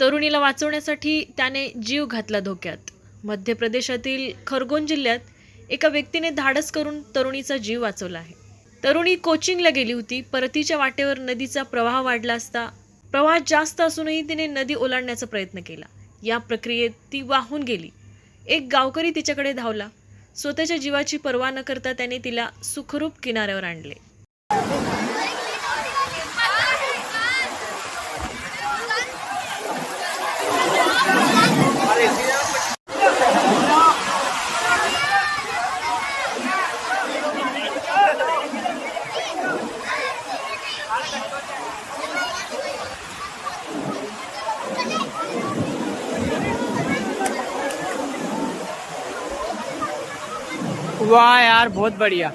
तरुणीला वाचवण्यासाठी त्याने जीव घातला धोक्यात. मध्य प्रदेशातील खरगोन जिल्ह्यात एका व्यक्तीने धाडस करून तरुणीचा जीव वाचवला आहे. तरुणी कोचिंगला गेली होती. परतीच्या वाटेवर नदीचा प्रवाह वाढला असता प्रवाह जास्त असूनही तिने नदी ओलांडण्याचा प्रयत्न केला. या प्रक्रियेत ती वाहून गेली. एक गावकरी तिच्याकडे धावला. स्वतःच्या जीवाची पर्वा न करता त्याने तिला सुखरूप किनाऱ्यावर आणले. वाह यार बहुत बढ़िया।